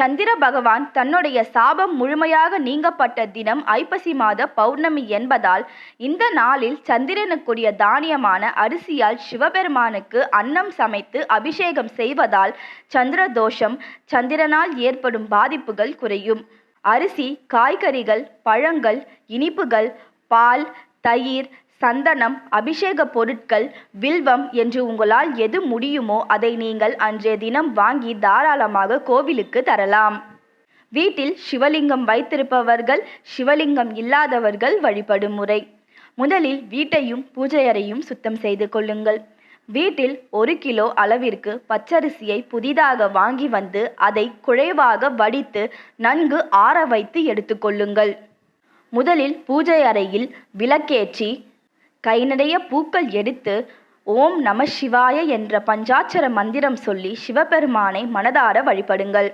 சந்திர பகவான் தன்னுடைய சாபம் முழுமையாக நீங்கப்பட்ட தினம் ஐப்பசி மாத பௌர்ணமி என்பதால் இந்த நாளில் சந்திரனுக்குரிய தானியமான அரிசியால் சிவபெருமானுக்கு அன்னம் சமைத்து அபிஷேகம் செய்வதால் சந்திர தோஷம் சந்திரனால் ஏற்படும் பாதிப்புகள் குறையும். அரிசி காய்கறிகள் பழங்கள் இனிப்புகள் பால் தயிர் சந்தனம் அபிஷேக பொருட்கள் வில்வம் என்று உங்களால் எது முடியுமோ அதை நீங்கள் அன்றைய தினம் வாங்கி தாராளமாக கோவிலுக்கு தரலாம். வீட்டில் சிவலிங்கம் வைத்திருப்பவர்கள் சிவலிங்கம் இல்லாதவர்கள் வழிபடும் முறை. முதலில் வீட்டையும் பூஜை அறையும் சுத்தம் செய்து கொள்ளுங்கள். வீட்டில் ஒரு கிலோ அளவிற்கு பச்சரிசியை புதிதாக வாங்கி வந்து அதை குழைவாக வடித்து நன்கு ஆற வைத்து எடுத்துக்கொள்ளுங்கள் முதலில் பூஜை அறையில் விளக்கேற்றி கை நிறைய பூக்கள் எடுத்து ஓம் நம சிவாய என்ற பஞ்சாட்சர மந்திரம் சொல்லி சிவபெருமானை மனதார வழிபடுங்கள்.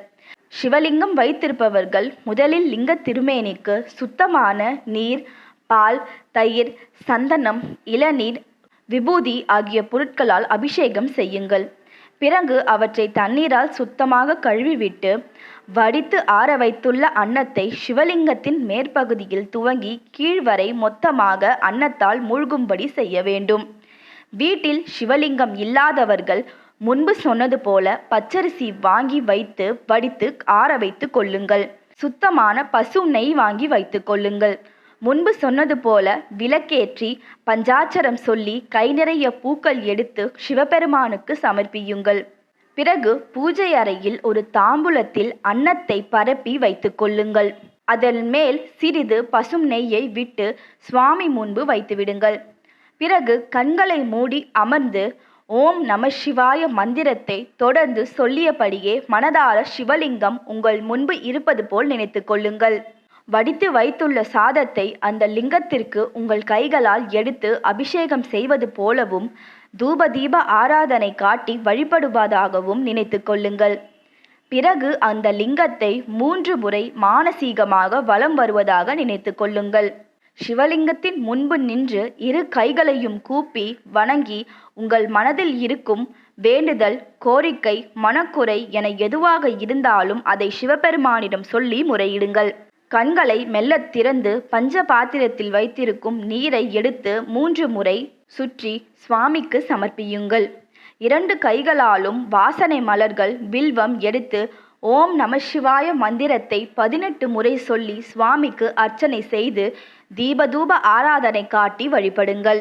சிவலிங்கம் வைத்திருப்பவர்கள் முதலில் லிங்க திருமேனிக்கு சுத்தமான நீர் பால் தயிர் சந்தனம் இளநீர் விபூதி ஆகிய பொருட்களால் அபிஷேகம் செய்யுங்கள். பிறகு அவற்றை தண்ணீரால் சுத்தமாக கழுவிவிட்டு வடித்து ஆற வைத்துள்ள அன்னத்தை சிவலிங்கத்தின் மேற்பகுதியில் துவங்கி கீழ்வரை மொத்தமாக அன்னத்தால் மூழ்கும்படி செய்ய வேண்டும். வீட்டில் சிவலிங்கம் இல்லாதவர்கள் முன்பு சொன்னது போல பச்சரிசி வாங்கி வைத்து வடித்து ஆற வைத்து கொள்ளுங்கள். சுத்தமான பசு நெய் வாங்கி வைத்து கொள்ளுங்கள். முன்பு சொன்னது போல விளக்கேற்றி பஞ்சாட்சரம் சொல்லி கை நிறைய பூக்கள் எடுத்து சிவபெருமானுக்கு சமர்ப்பியுங்கள். பிறகு பூஜை அறையில் ஒரு தாம்பூலத்தில் அன்னத்தை பரப்பி வைத்து கொள்ளுங்கள். அதன் மேல் சிறிது பசும் நெய்யை விட்டு சுவாமி முன்பு வைத்துவிடுங்கள் பிறகு கண்களை மூடி அமர்ந்து ஓம் நம சிவாய மந்திரத்தை தொடர்ந்து சொல்லியபடியே மனதார சிவலிங்கம் உங்கள் முன்பு இருப்பது போல் நினைத்து கொள்ளுங்கள். வடித்து வைத்துள்ள சாதத்தை அந்த லிங்கத்திற்கு உங்கள் கைகளால் எடுத்து அபிஷேகம் செய்வது போலவும் தூபதீப ஆராதனை காட்டி வழிபடுவதாகவும் நினைத்து கொள்ளுங்கள். பிறகு அந்த லிங்கத்தை மூன்று முறை மானசீகமாக வலம் வருவதாக நினைத்து கொள்ளுங்கள். சிவலிங்கத்தின் முன்பு நின்று இரு கைகளையும் கூப்பி வணங்கி உங்கள் மனதில் இருக்கும் வேண்டுதல் கோரிக்கை மனக்குறை என எதுவாக இருந்தாலும் அதை சிவபெருமானிடம் சொல்லி முறையிடுங்கள். கண்களை மெல்ல திறந்து பஞ்ச பாத்திரத்தில் வைத்திருக்கும் நீரை எடுத்து மூன்று முறை சுற்றி சுவாமிக்கு சமர்ப்பியுங்கள். இரண்டு கைகளாலும் வாசனை மலர்கள் வில்வம் எடுத்து ஓம் நம சிவாய மந்திரத்தை பதினெட்டு முறை சொல்லி சுவாமிக்கு அர்ச்சனை செய்து தீபதூப ஆராதனை காட்டி வழிபடுங்கள்.